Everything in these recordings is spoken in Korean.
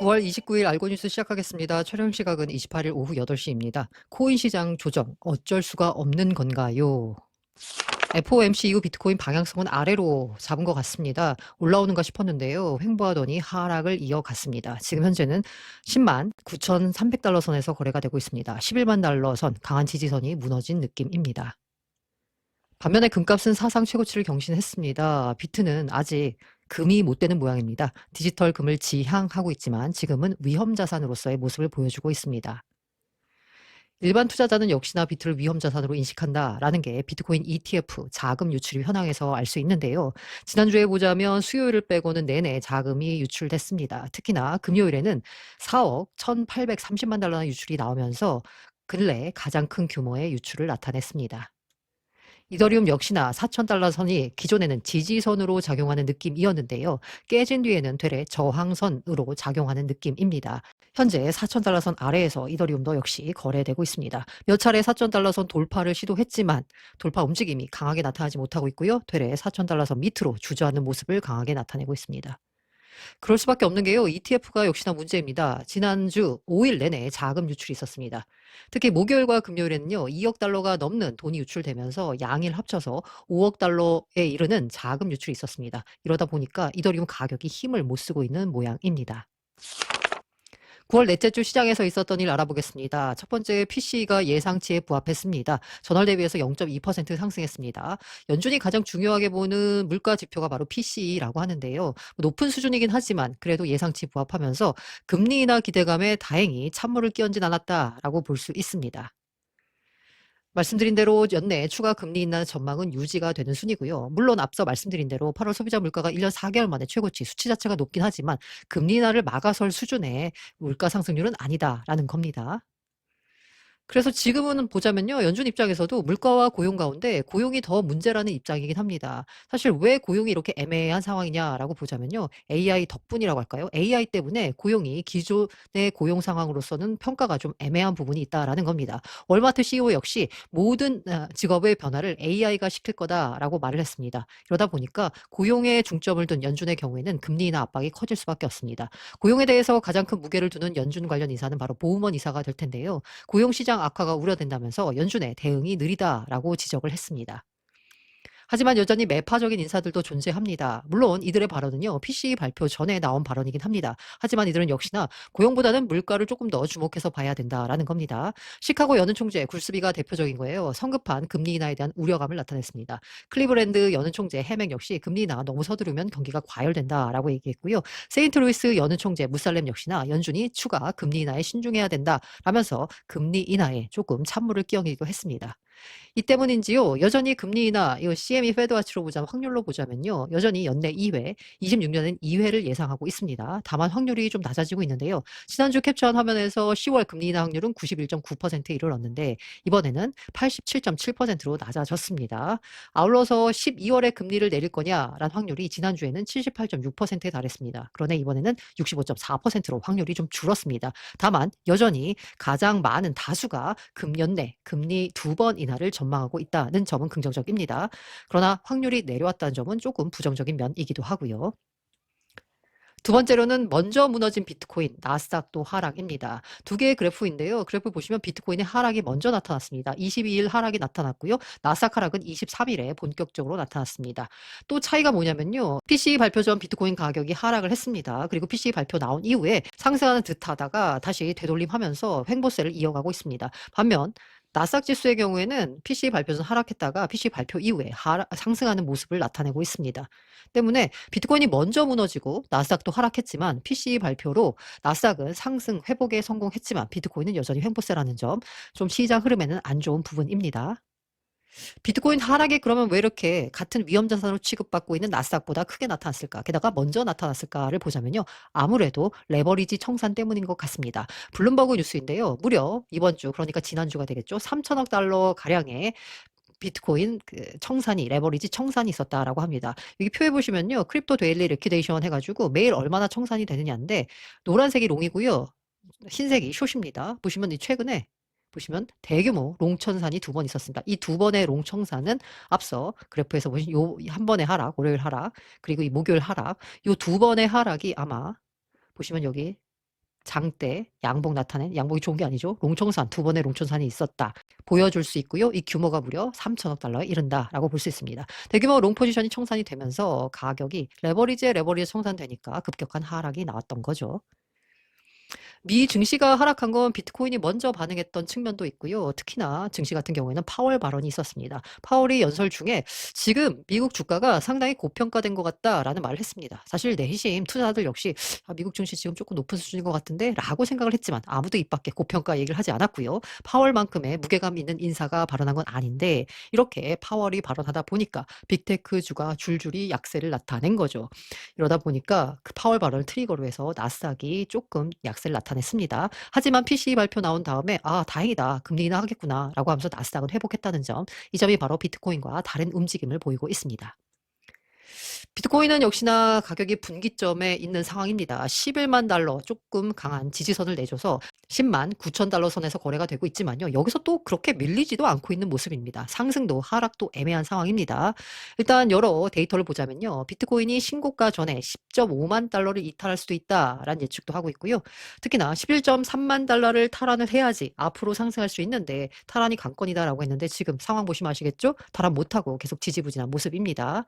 9월 29일 알고 뉴스 시작하겠습니다. 촬영 시각은 28일 오후 8시입니다. 코인 시장 조정 어쩔 수가 없는 건가요? FOMC 이후 비트코인 방향성은 아래로 잡은 것 같습니다. 올라오는가 싶었는데요. 횡보하더니 하락을 이어갔습니다. 지금 현재는 10만 9,300달러 선에서 거래가 되고 있습니다. 11만 달러 선 강한 지지선이 무너진 느낌입니다. 반면에 금값은 사상 최고치를 경신했습니다. 비트는 아직 금이 못 되는 모양입니다. 디지털 금을 지향하고 있지만 지금은 위험 자산으로서의 모습을 보여주고 있습니다. 일반 투자자는 역시나 비트를 위험 자산으로 인식한다라는 게 비트코인 ETF 자금 유출입 현황에서 알 수 있는데요. 지난주에 보자면 수요일을 빼고는 내내 자금이 유출됐습니다. 특히나 금요일에는 4억 1,830만 달러 유출이 나오면서 근래 가장 큰 규모의 유출을 나타냈습니다. 이더리움 역시나 4,000달러 선이 기존에는 지지선으로 작용하는 느낌이었는데요. 깨진 뒤에는 되레 저항선으로 작용하는 느낌입니다. 현재 4,000달러 선 아래에서 이더리움도 역시 거래되고 있습니다. 몇 차례 4,000달러 선 돌파를 시도했지만 돌파 움직임이 강하게 나타나지 못하고 있고요. 되레 4,000달러 선 밑으로 주저하는 모습을 강하게 나타내고 있습니다. 그럴 수밖에 없는 게요. ETF가 역시나 문제입니다. 지난주 5일 내내 자금 유출이 있었습니다. 특히 목요일과 금요일에는요. 2억 달러가 넘는 돈이 유출되면서 양일 합쳐서 5억 달러에 이르는 자금 유출이 있었습니다. 이러다 보니까 이더리움 가격이 힘을 못 쓰고 있는 모양입니다. 9월 넷째 주 시장에서 있었던 일 알아보겠습니다. 첫 번째 PC가 예상치에 부합했습니다. 전월 대비해서 0.2% 상승했습니다. 연준이 가장 중요하게 보는 물가 지표가 바로 PC라고 하는데요. 높은 수준이긴 하지만 그래도 예상치 부합하면서 금리 인하 기대감에 다행히 찬물을 끼얹진 않았다라고 볼 수 있습니다. 말씀드린 대로 연내 추가 금리 인하 전망은 유지가 되는 순이고요. 물론 앞서 말씀드린 대로 8월 소비자 물가가 1년 4개월 만에 최고치 수치 자체가 높긴 하지만 금리 인하를 막아설 수준의 물가 상승률은 아니다라는 겁니다. 그래서 지금은 보자면요. 연준 입장에서도 물가와 고용 가운데 고용이 더 문제라는 입장이긴 합니다. 사실 왜 고용이 이렇게 애매한 상황이냐라고 보자면요. AI 덕분이라고 할까요? AI 때문에 고용이 기존의 고용 상황으로서는 평가가 좀 애매한 부분이 있다라는 겁니다. 월마트 CEO 역시 모든 아, 직업의 변화를 AI가 시킬 거다라고 말을 했습니다. 이러다 보니까 고용에 중점을 둔 연준의 경우에는 금리 인하 압박이 커질 수밖에 없습니다. 고용에 대해서 가장 큰 무게를 두는 연준 관련 이사는 바로 보우먼 이사가 될 텐데요. 고용 시장 악화가 우려된다면서 연준의 대응이 느리다라고 지적을 했습니다. 하지만 여전히 매파적인 인사들도 존재합니다. 물론 이들의 발언은요, PC 발표 전에 나온 발언이긴 합니다. 하지만 이들은 역시나 고용보다는 물가를 조금 더 주목해서 봐야 된다라는 겁니다. 시카고 여는 총재 굴스비가 대표적인 거예요. 성급한 금리 인하에 대한 우려감을 나타냈습니다. 클리브랜드 여는 총재 해맥 역시 금리 인하 너무 서두르면 경기가 과열된다라고 얘기했고요. 세인트루이스 여는 총재 무살렘 역시나 연준이 추가 금리 인하에 신중해야 된다라면서 금리 인하에 조금 찬물을 끼얹기도 했습니다. 이 때문인지요. 여전히 금리 인하 이거 CME 페드와치로 보자면 확률로 보자면요. 여전히 연내 2회, 26년엔 2회를 예상하고 있습니다. 다만 확률이 좀 낮아지고 있는데요. 지난주 캡처한 화면에서 10월 금리 인하 확률은 91.9%에 이르렀는데 이번에는 87.7%로 낮아졌습니다. 아울러서 12월에 금리를 내릴 거냐라는 확률이 지난주에는 78.6%에 달했습니다. 그러나 이번에는 65.4%로 확률이 좀 줄었습니다. 다만 여전히 가장 많은 다수가 금연내 금리 두번 인하를 전망하고 있다는 점은 긍정적입니다. 그러나 확률이 내려왔다는 점은 조금 부정적인 면이기도 하고요. 두 번째로는 먼저 무너진 비트코인, 나스닥도 하락입니다. 두 개의 그래프인데요. 그래프 보시면 비트코인의 하락이 먼저 나타났습니다. 22일 하락이 나타났고요. 나스닥 하락은 23일에 본격적으로 나타났습니다. 또 차이가 뭐냐면요. PC 발표 전 비트코인 가격이 하락을 했습니다. 그리고 PC 발표 나온 이후에 상승하는 듯 하다가 다시 되돌림하면서 횡보세를 이어가고 있습니다. 반면 나스닥 지수의 경우에는 PC 발표 전 하락했다가 PC 발표 이후에 하락, 상승하는 모습을 나타내고 있습니다. 때문에 비트코인이 먼저 무너지고 나스닥도 하락했지만 PC 발표로 나스닥은 상승 회복에 성공했지만 비트코인은 여전히 횡보세라는 점 좀 시장 흐름에는 안 좋은 부분입니다. 비트코인 하락이 그러면 왜 이렇게 같은 위험 자산으로 취급받고 있는 나스닥보다 크게 나타났을까? 게다가 먼저 나타났을까를 보자면요. 아무래도 레버리지 청산 때문인 것 같습니다. 블룸버그 뉴스인데요. 무려 이번 주 그러니까 지난주가 되겠죠. 3천억 달러 가량의 비트코인 그 청산이 레버리지 청산이 있었다라고 합니다. 여기 표에 보시면요. 크립토 데일리 리퀴데이션 해 가지고 매일 얼마나 청산이 되느냐인데 노란색이 롱이고요. 흰색이 숏입니다. 보시면 이 최근에 보시면 대규모 롱청산이 두 번 있었습니다. 이 두 번의 롱청산은 앞서 그래프에서 보신 요 한 번의 하락, 월요일 하락, 그리고 이 목요일 하락, 요 두 번의 하락이 아마 보시면 여기 장대 양봉 나타낸 양봉이 좋은 게 아니죠. 롱청산 두 번의 롱청산이 있었다. 보여줄 수 있고요. 이 규모가 무려 3천억 달러에 이른다라고 볼 수 있습니다. 대규모 롱 포지션이 청산이 되면서 가격이 레버리지에 레버리지 청산되니까 급격한 하락이 나왔던 거죠. 미 증시가 하락한 건 비트코인이 먼저 반응했던 측면도 있고요. 특히나 증시 같은 경우에는 파월 발언이 있었습니다. 파월이 연설 중에 지금 미국 주가가 상당히 고평가된 것 같다라는 말을 했습니다. 사실 내심 투자자들 역시 아, 미국 증시 지금 조금 높은 수준인 것 같은데 라고 생각을 했지만 아무도 입 밖에 고평가 얘기를 하지 않았고요. 파월만큼의 무게감 있는 인사가 발언한 건 아닌데 이렇게 파월이 발언하다 보니까 빅테크 주가 줄줄이 약세를 나타낸 거죠. 이러다 보니까 그 파월 발언을 트리거로 해서 나스닥이 조금 약세를 나타 냈습니다. 하지만 PCE 발표 나온 다음에 아 다행이다 금리 인하 하겠구나라고 하면서 나스닥은 회복했다는 점, 이 점이 바로 비트코인과 다른 움직임을 보이고 있습니다. 비트코인은 역시나 가격이 분기점에 있는 상황입니다. 11만 달러 조금 강한 지지선을 내줘서 10만 9천 달러 선에서 거래가 되고 있지만요. 여기서 또 그렇게 밀리지도 않고 있는 모습입니다. 상승도 하락도 애매한 상황입니다. 일단 여러 데이터를 보자면요. 비트코인이 신고가 전에 10.5만 달러를 이탈할 수도 있다라는 예측도 하고 있고요. 특히나 11.3만 달러를 탈환을 해야지 앞으로 상승할 수 있는데 탈환이 관건이다라고 했는데 지금 상황 보시면 아시겠죠? 탈환 못하고 계속 지지부진한 모습입니다.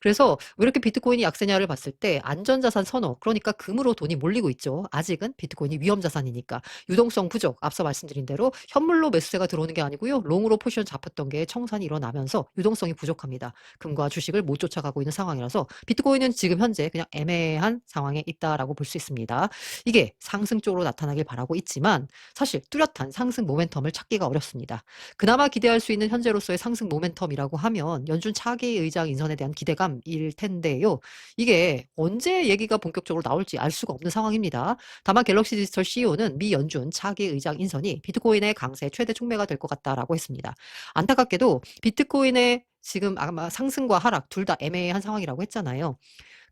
그래서 왜 이렇게 비트코인이 약세냐를 봤을 때 안전자산 선호, 그러니까 금으로 돈이 몰리고 있죠. 아직은 비트코인이 위험자산이니까 유동성 부족, 앞서 말씀드린 대로 현물로 매수세가 들어오는 게 아니고요. 롱으로 포지션 잡혔던 게 청산이 일어나면서 유동성이 부족합니다. 금과 주식을 못 쫓아가고 있는 상황이라서 비트코인은 지금 현재 그냥 애매한 상황에 있다라고 볼 수 있습니다. 이게 상승 쪽으로 나타나길 바라고 있지만 사실 뚜렷한 상승 모멘텀을 찾기가 어렵습니다. 그나마 기대할 수 있는 현재로서의 상승 모멘텀이라고 하면 연준 차기 의장 인선에 대한 기대감 일 텐데요. 이게 언제 얘기가 본격적으로 나올지 알 수가 없는 상황입니다. 다만 갤럭시 디지털 CEO는 미 연준 차기 의장 인선이 비트코인의 강세 최대 촉매가 될 것 같다라고 했습니다. 안타깝게도 비트코인의 지금 아마 상승과 하락 둘 다 애매한 상황이라고 했잖아요.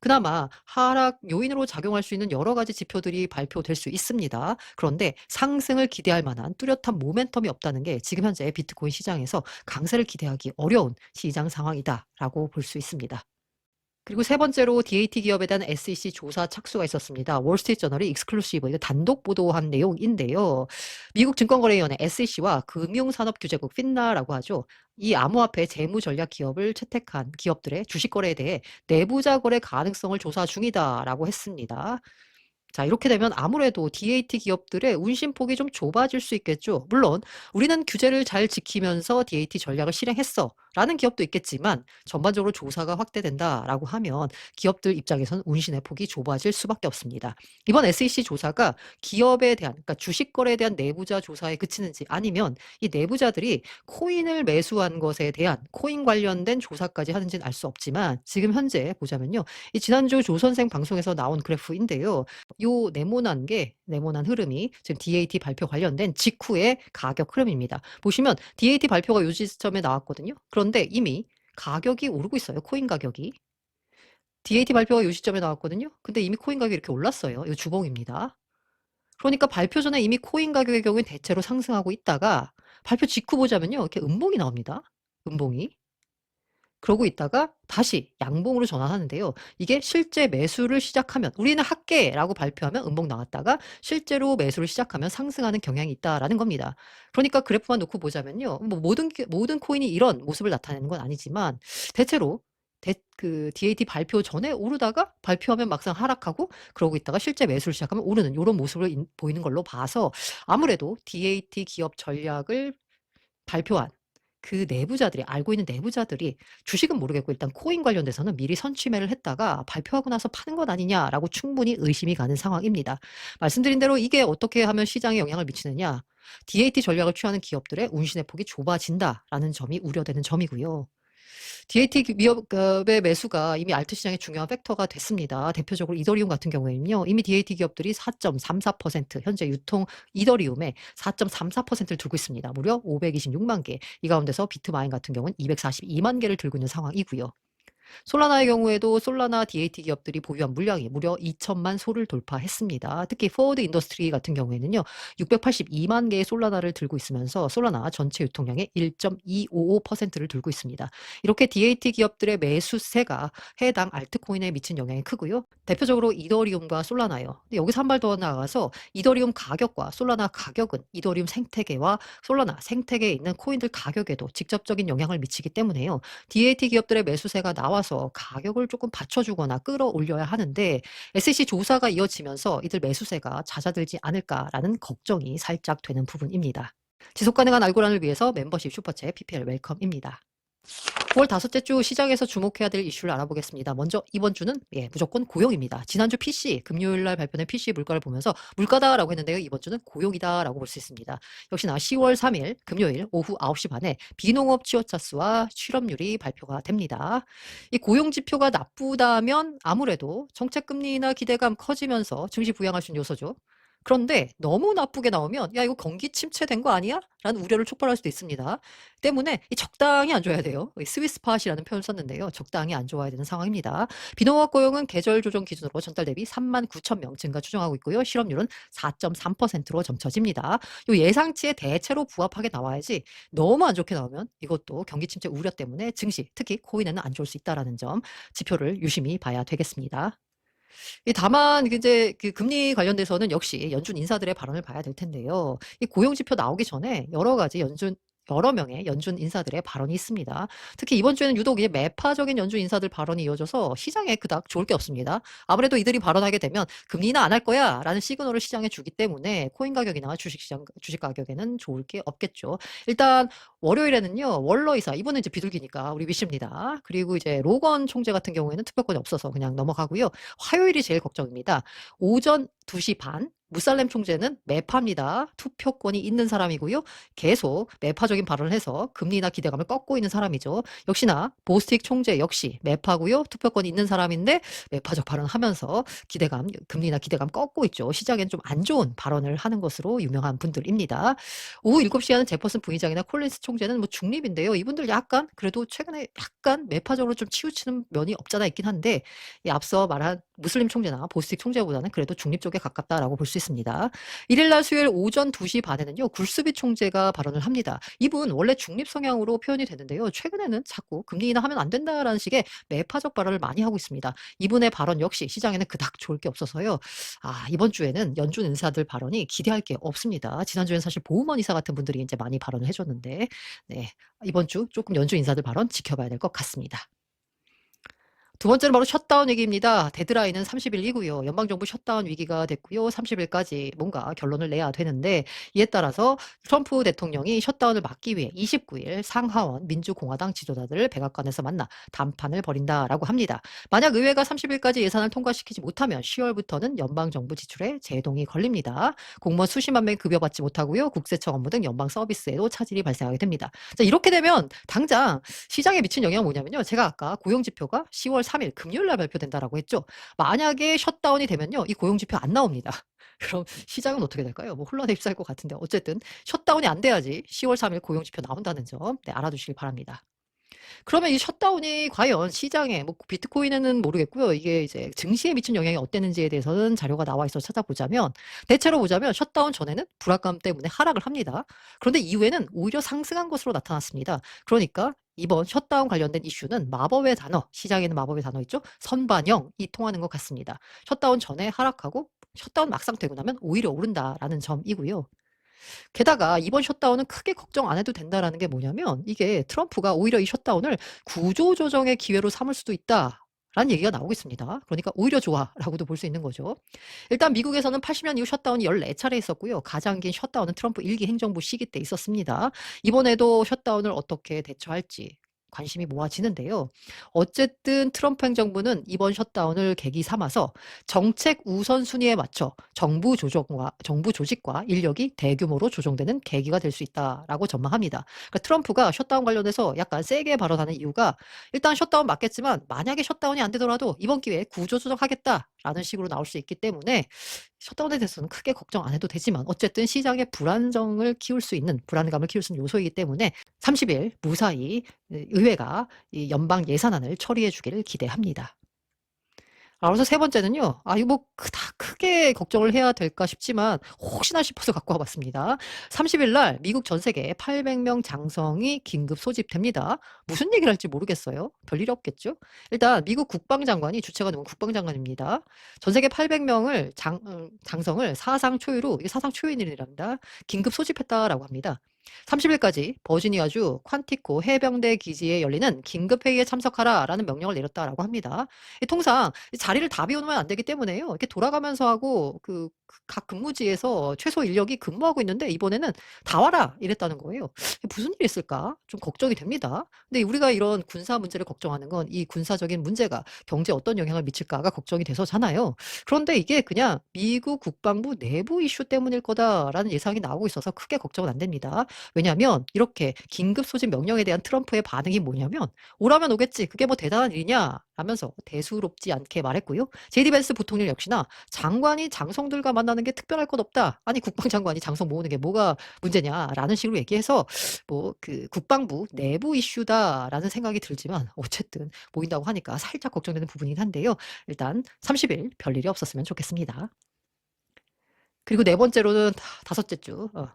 그나마 하락 요인으로 작용할 수 있는 여러 가지 지표들이 발표될 수 있습니다. 그런데 상승을 기대할 만한 뚜렷한 모멘텀이 없다는 게 지금 현재 비트코인 시장에서 강세를 기대하기 어려운 시장 상황이다라고 볼 수 있습니다. 그리고 세 번째로 DAT 기업에 대한 SEC 조사 착수가 있었습니다. 월스트리트 저널이 익스클루시브 단독 보도한 내용인데요. 미국 증권거래위원회 SEC와 금융산업규제국 finna라고 하죠. 이 암호화폐 재무 전략 기업을 채택한 기업들의 주식 거래에 대해 내부자 거래 가능성을 조사 중이다라고 했습니다. 자, 이렇게 되면 아무래도 DAT 기업들의 운신폭이 좀 좁아질 수 있겠죠. 물론 우리는 규제를 잘 지키면서 DAT 전략을 실행했어 라는 기업도 있겠지만 전반적으로 조사가 확대된다라고 하면 기업들 입장에서는 운신의 폭이 좁아질 수밖에 없습니다. 이번 SEC 조사가 기업에 대한 그러니까 주식 거래에 대한 내부자 조사에 그치는지 아니면 이 내부자들이 코인을 매수한 것에 대한 코인 관련된 조사까지 하는지는 알 수 없지만 지금 현재 보자면요. 이 지난주 조 선생 방송에서 나온 그래프인데요. 요 네모난 게 네모난 흐름이 지금 DAT 발표 관련된 직후의 가격 흐름입니다. 보시면 DAT 발표가 요 시점에 나왔거든요. 그런 데 이미 가격이 오르고 있어요. 코인 가격이. DAT 발표가 요 시점에 나왔거든요. 근데 이미 코인 가격이 이렇게 올랐어요. 이 주봉입니다. 그러니까 발표 전에 이미 코인 가격의 경우에 대체로 상승하고 있다가 발표 직후 보자면요. 이렇게 음봉이 나옵니다. 음봉이. 그러고 있다가 다시 양봉으로 전환하는데요. 이게 실제 매수를 시작하면 우리는 할게라고 발표하면 음봉 나왔다가 실제로 매수를 시작하면 상승하는 경향이 있다라는 겁니다. 그러니까 그래프만 놓고 보자면요. 뭐 모든 기- 모든 코인이 이런 모습을 나타내는 건 아니지만 대체로 대, 그 DAT 발표 전에 오르다가 발표하면 막상 하락하고 그러고 있다가 실제 매수를 시작하면 오르는 이런 모습을 인- 보이는 걸로 봐서 아무래도 DAT 기업 전략을 발표한 그 내부자들이 알고 있는 내부자들이 주식은 모르겠고 일단 코인 관련돼서는 미리 선취매를 했다가 발표하고 나서 파는 것 아니냐라고 충분히 의심이 가는 상황입니다. 말씀드린 대로 이게 어떻게 하면 시장에 영향을 미치느냐? DAT 전략을 취하는 기업들의 운신의 폭이 좁아진다라는 점이 우려되는 점이고요. DAT 기업의 매수가 이미 알트 시장의 중요한 팩터가 됐습니다. 대표적으로 이더리움 같은 경우에는요. 이미 DAT 기업들이 4.34% 현재 유통 이더리움의 4.34%를 들고 있습니다. 무려 526만 개. 이 가운데서 비트마인 같은 경우는 242만 개를 들고 있는 상황이고요. 솔라나의 경우에도 솔라나 DAT 기업들이 보유한 물량이 무려 2천만 소를 돌파했습니다. 특히 포워드 인더스트리 같은 경우에는요. 682만 개의 솔라나를 들고 있으면서 솔라나 전체 유통량의 1.255%를 들고 있습니다. 이렇게 DAT 기업들의 매수세가 해당 알트코인에 미친 영향이 크고요. 대표적으로 이더리움과 솔라나요. 여기서 한 발 더 나아가서 이더리움 가격과 솔라나 가격은 이더리움 생태계와 솔라나 생태계에 있는 코인들 가격에도 직접적인 영향을 미치기 때문에요. DAT 기업들의 매수세가 나와 서 가격을 조금 받쳐주거나 끌어올려야 하는데 SEC 조사가 이어지면서 이들 매수세가 잦아들지 않을까라는 걱정이 살짝 되는 부분입니다. 지속 가능한 알고란을 위해서 멤버십 슈퍼챗 PPL 웰컴입니다. 9월 다섯째 주 시장에서 주목해야 될 이슈를 알아보겠습니다. 먼저 이번 주는 예, 무조건 고용입니다. 지난주 PC 금요일 날 발표된 PC 물가를 보면서 물가다라고 했는데요. 이번 주는 고용이다라고 볼 수 있습니다. 역시나 10월 3일 금요일 오후 9시 반에 비농업 취업자 수와 실업률이 발표가 됩니다. 이 고용 지표가 나쁘다면 아무래도 정책 금리나 기대감 커지면서 증시 부양할 수 있는 요소죠. 그런데 너무 나쁘게 나오면 야 이거 경기 침체된 거 아니야? 라는 우려를 촉발할 수도 있습니다. 때문에 이 적당히 안 좋아야 돼요. 이 스위스팟이라는 표현을 썼는데요. 적당히 안 좋아야 되는 상황입니다. 비농업 고용은 계절 조정 기준으로 전달 대비 3만 9천 명 증가 추정하고 있고요. 실업률은 4.3%로 점쳐집니다. 요 예상치에 대체로 부합하게 나와야지 너무 안 좋게 나오면 이것도 경기 침체 우려 때문에 증시, 특히 코인에는 안 좋을 수 있다라는 점 지표를 유심히 봐야 되겠습니다. 이 다만 이제 그 금리 관련돼서는 역시 연준 인사들의 발언을 봐야 될 텐데요. 이 고용 지표 나오기 전에 여러 가지 연준 여러 명의 연준 인사들의 발언이 있습니다. 특히 이번 주에는 유독 이제 매파적인 연준 인사들 발언이 이어져서 시장에 그닥 좋을 게 없습니다. 아무래도 이들이 발언하게 되면 금리는 안 할 거야라는 시그널을 시장에 주기 때문에 코인 가격이나 주식 시장 주식 가격에는 좋을 게 없겠죠. 일단 월요일에는요 월러 이사 이번에 이제 비둘기니까 우리 위시입니다. 그리고 이제 로건 총재 같은 경우에는 투표권이 없어서 그냥 넘어가고요. 화요일이 제일 걱정입니다. 오전 2시 반 무살렘 총재는 매파입니다. 투표권이 있는 사람이고요. 계속 매파적인 발언을 해서 금리나 기대감을 꺾고 있는 사람이죠. 역시나 보스틱 총재 역시 매파고요. 투표권이 있는 사람인데 매파적 발언을 하면서 기대감, 금리나 기대감 꺾고 있죠. 시장엔 좀 안 좋은 발언을 하는 것으로 유명한 분들입니다. 오후 7시에는 제퍼슨 부의장이나 콜린스 총재는 뭐 중립인데요. 이분들 약간 그래도 최근에 약간 매파적으로 좀 치우치는 면이 없잖아 있긴 한데 이 앞서 말한 무슬림 총재나 보스틱 총재보다는 그래도 중립 쪽에 가깝다라고 볼 수 있습니다. 일일날 수요일 오전 2시 반에는요 굴스비 총재가 발언을 합니다. 이분 원래 중립 성향으로 표현이 되는데요. 최근에는 자꾸 금리 인하 하면 안 된다라는 식의 매파적 발언을 많이 하고 있습니다. 이분의 발언 역시 시장에는 그닥 좋을 게 없어서요. 아 이번 주에는 연준 인사들 발언이 기대할 게 없습니다. 지난주에는 사실 보우먼 이사 같은 분들이 이제 많이 발언을 해줬는데 네 이번 주 조금 연준 인사들 발언 지켜봐야 될 것 같습니다. 두 번째는 바로 셧다운 위기입니다. 데드라인은 30일이고요. 연방정부 셧다운 위기가 됐고요. 30일까지 뭔가 결론을 내야 되는데 이에 따라서 트럼프 대통령이 셧다운을 막기 위해 29일 상하원 민주공화당 지도자들을 백악관에서 만나談판을 벌인다라고 합니다. 만약 의회가 30일까지 예산을 통과시키지 못하면 10월부터는 연방정부 지출에 제동이 걸립니다. 공무원 수십만 명 급여받지 못하고요. 국세청 업무 등 연방 서비스에도 차질이 발생하게 됩니다. 자, 이렇게 되면 당장 시장에 미친 영향은 뭐냐면요. 제가 아까 고용지표가 10월 3일 금요일 날 발표된다라고 했죠. 만약에 셧다운이 되면요. 이 고용 지표 안 나옵니다. 그럼 시장은 어떻게 될까요? 뭐 혼란에 휩싸일 것 같은데 어쨌든 셧다운이 안 돼야지 10월 3일 고용 지표 나온다는 점 네, 알아두시길 바랍니다. 그러면 이 셧다운이 과연 시장에 뭐 비트코인에는 모르겠고요. 이게 이제 증시에 미친 영향이 어땠는지에 대해서는 자료가 나와 있어 서 찾아보자면 대체로 보자면 셧다운 전에는 불안감 때문에 하락을 합니다. 그런데 이후에는 오히려 상승한 것으로 나타났습니다. 그러니까 이번 셧다운 관련된 이슈는 마법의 단어, 시장에는 마법의 단어 있죠? 선반영이 통하는 것 같습니다. 셧다운 전에 하락하고 셧다운 막상 되고 나면 오히려 오른다라는 점이고요. 게다가 이번 셧다운은 크게 걱정 안 해도 된다라는 게 뭐냐면 이게 트럼프가 오히려 이 셧다운을 구조조정의 기회로 삼을 수도 있다. 라는 얘기가 나오고 있습니다. 그러니까 오히려 좋아라고도 볼 수 있는 거죠. 일단 미국에서는 80년 이후 셧다운이 14차례 있었고요. 가장 긴 셧다운은 트럼프 일기 행정부 시기 때 있었습니다. 이번에도 셧다운을 어떻게 대처할지 관심이 모아지는데요. 어쨌든 트럼프 행정부는 이번 셧다운을 계기 삼아서 정책 우선순위에 맞춰 정부 조정과 정부 조직과 인력이 대규모로 조정되는 계기가 될 수 있다라고 전망합니다. 그러니까 트럼프가 셧다운 관련해서 약간 세게 발언하는 이유가 일단 셧다운 맞겠지만 만약에 셧다운이 안 되더라도 이번 기회에 구조조정하겠다. 라는 식으로 나올 수 있기 때문에 셧다운에 대해서는 크게 걱정 안 해도 되지만 어쨌든 시장의 불안정을 키울 수 있는 불안감을 키울 수 있는 요소이기 때문에 30일 무사히 의회가 이 연방 예산안을 처리해 주기를 기대합니다. 아, 그래서 세 번째는요. 아, 이거 뭐 다 크게 걱정을 해야 될까 싶지만 혹시나 싶어서 갖고 와봤습니다. 30일 날 미국 전 세계 800명 장성이 긴급 소집됩니다. 무슨 얘기를 할지 모르겠어요. 별일이 없겠죠? 일단 미국 국방장관이 주체가 누군 국방장관입니다. 전 세계 800명을 장, 음, 장성을 사상 초유로 이게 사상 초유인 일이랍니다. 긴급 소집했다라고 합니다. 30일까지 버지니아주 퀀티코 해병대 기지에 열리는 긴급 회의에 참석하라라는 명령을 내렸다라고 합니다. 이 통상 이 자리를 다 비워놓으면 안 되기 때문에요. 이렇게 돌아가면서 하고 그 각 근무지에서 최소 인력이 근무하고 있는데 이번에는 다 와라 이랬다는 거예요. 무슨 일이 있을까? 좀 걱정이 됩니다. 근데 우리가 이런 군사 문제를 걱정하는 건 이 군사적인 문제가 경제에 어떤 영향을 미칠까가 걱정이 돼서잖아요. 그런데 이게 그냥 미국 국방부 내부 이슈 때문일 거다라는 예상이 나오고 있어서 크게 걱정은 안 됩니다. 왜냐하면 이렇게 긴급 소집 명령에 대한 트럼프의 반응이 뭐냐면 오라면 오겠지. 그게 뭐 대단한 일이냐? 라면서 대수롭지 않게 말했고요. 제디 벤스 부통령 역시나 장관이 장성들과 만나는 게 특별할 것 없다. 아니 국방장관이 장성 모으는 게 뭐가 문제냐라는 식으로 얘기해서 뭐 그 국방부 내부 이슈다라는 생각이 들지만 어쨌든 모인다고 하니까 살짝 걱정되는 부분이긴 한데요. 일단 30일 별일이 없었으면 좋겠습니다. 그리고 네 번째로는 다섯째 주 어,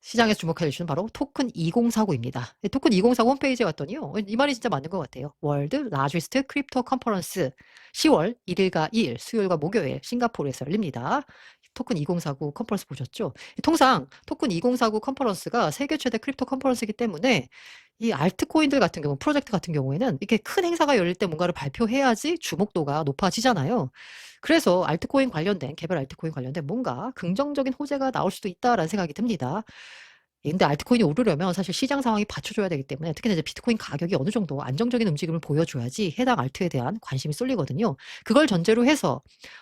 시장에서 주목할 이슈는 바로 토큰 2049입니다. 토큰 2049 홈페이지에 갔더니요. 이 말이 진짜 맞는 것 같아요. 월드 라지스트 크립토 컨퍼런스 10월 1일과 2일 수요일과 목요일 싱가포르에서 열립니다. 토큰 2049 컨퍼런스 보셨죠? 통상 토큰 2049 컨퍼런스가 세계 최대 크립토 컨퍼런스이기 때문에 이 알트코인들 같은 경우, 프로젝트 같은 경우에는 이렇게 큰 행사가 열릴 때 뭔가를 발표해야지 주목도가 높아지잖아요. 그래서 알트코인 관련된, 개별 알트코인 관련된 뭔가 긍정적인 호재가 나올 수도 있다라는 생각이 듭니다. 예, 근데 알트코인이 오르려면 사실 시장 상황이 받쳐줘야 되기 때문에 특히나 이제 비트코인 가격이 어느 정도 안정적인 움직임을 보여줘야지 해당 알트에 대한 관심이 쏠리거든요. 그걸 전제로 해서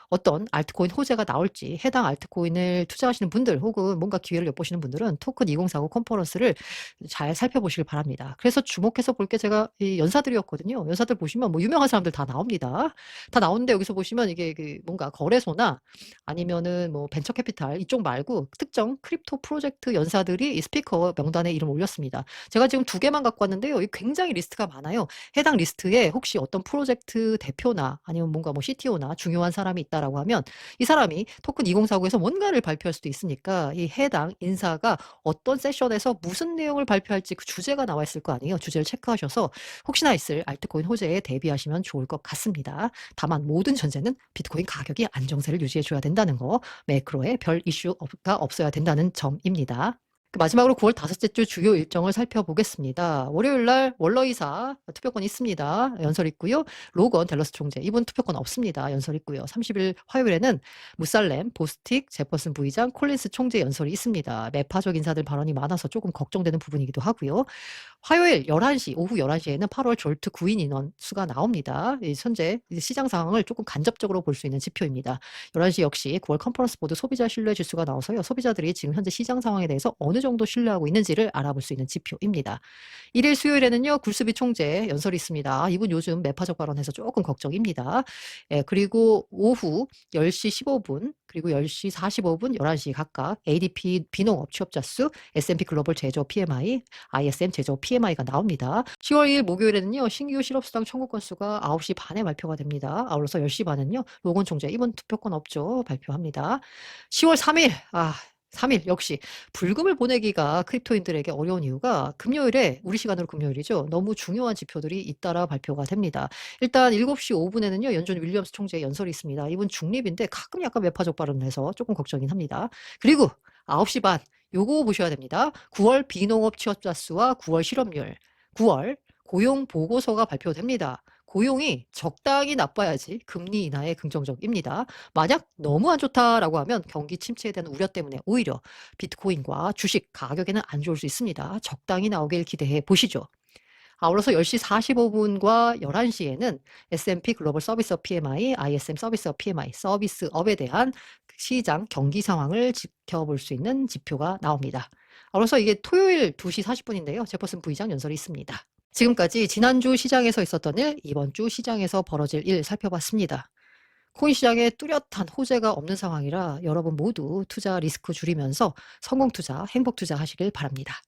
어떤 알트코인 호재가 나올지 해당 알트코인을 투자하시는 분들 혹은 뭔가 기회를 엿보시는 분들은 토큰 2049 컨퍼런스를 잘 살펴보시길 바랍니다. 그래서 주목해서 볼 게 제가 이 연사들이었거든요. 연사들 보시면 뭐 유명한 사람들 다 나옵니다. 다 나오는데 여기서 보시면 이게 그 뭔가 거래소나 아니면은 뭐 벤처 캐피탈 이쪽 말고 특정 크립토 프로젝트 연사들이 이 스피커 명단에 이름 올렸습니다. 제가 지금 두 개만 갖고 왔는데요. 이 굉장히 리스트가 많아요. 해당 리스트에 혹시 어떤 프로젝트 대표나 아니면 뭔가 뭐 CTO나 중요한 사람이 있다라고 하면 이 사람이 토큰 2049에서 뭔가를 발표할 수도 있으니까 이 해당 인사가 어떤 세션에서 무슨 내용을 발표할지 그 주제가 나와 있을 거 아니에요. 주제를 체크하셔서 혹시나 있을 알트코인 호재에 대비하시면 좋을 것 같습니다. 다만 모든 전제는 비트코인 가격이 안정세를 유지해 줘야 된다는 거, 매크로에 별 이슈가 없어야 된다는 점입니다. 그 마지막으로 9월 다섯째 주 주요 일정을 살펴보겠습니다. 월요일 날 월러이사 투표권 있습니다. 연설 있고요. 로건 델러스 총재 이분 투표권 없습니다. 연설 있고요. 30일 화요일에는 무살렘, 보스틱, 제퍼슨 부의장, 콜린스 총재 연설이 있습니다. 매파적 인사들 발언이 많아서 조금 걱정되는 부분이기도 하고요. 화요일 11시, 오후 11시에는 8월 졸트 구인 인원 수가 나옵니다. 현재 시장 상황을 조금 간접적으로 볼 수 있는 지표입니다. 11시 역시 9월 컨퍼런스 보드 소비자 신뢰 지수가 나와서요. 소비자들이 지금 현재 시장 상황에 대해서 어느 정도 신뢰하고 있는지를 알아볼 수 있는 지표입니다. 1일 수요일에는요. 굴수비 총재 연설이 있습니다. 아, 이분 요즘 매파적 발언해서 조금 걱정입니다. 예, 그리고 오후 10시 15분 그리고 10시 45분, 11시 각각 ADP 비농업 취업자 수, S&P 글로벌 제조 PMI, ISM 제조 PMI가 나옵니다. 10월 2일 목요일에는요. 신규 실업수당 청구 건수가 9시 반에 발표가 됩니다. 아울러서 10시 반은요. 로건 총재 이번 투표권 없죠. 발표합니다. 10월 3일 아 3일 역시 불금을 보내기가 크립토인들에게 어려운 이유가 금요일에 우리 시간으로 금요일이죠. 너무 중요한 지표들이 잇따라 발표가 됩니다. 일단 7시 5분에는요. 연준 윌리엄스 총재의 연설이 있습니다. 이분 중립인데 가끔 약간 매파적 발언을 해서 조금 걱정이긴 합니다. 그리고 9시 반 요거 보셔야 됩니다. 9월 비농업 취업자 수와 9월 실업률, 9월 고용 보고서가 발표됩니다. 고용이 적당히 나빠야지 금리 인하에 긍정적입니다. 만약 너무 안 좋다라고 하면 경기 침체에 대한 우려 때문에 오히려 비트코인과 주식 가격에는 안 좋을 수 있습니다. 적당히 나오길 기대해 보시죠. 아울러서 10시 45분과 11시에는 S&P 글로벌 서비스업 PMI, ISM 서비스업 PMI, 서비스업에 대한 시장 경기 상황을 지켜볼 수 있는 지표가 나옵니다. 아울러서 이게 토요일 2시 40분인데요. 제퍼슨 부의장 연설이 있습니다. 지금까지 지난주 시장에서 있었던 일, 이번 주 시장에서 벌어질 일 살펴봤습니다. 코인 시장에 뚜렷한 호재가 없는 상황이라 여러분 모두 투자 리스크 줄이면서 성공 투자, 행복 투자 하시길 바랍니다.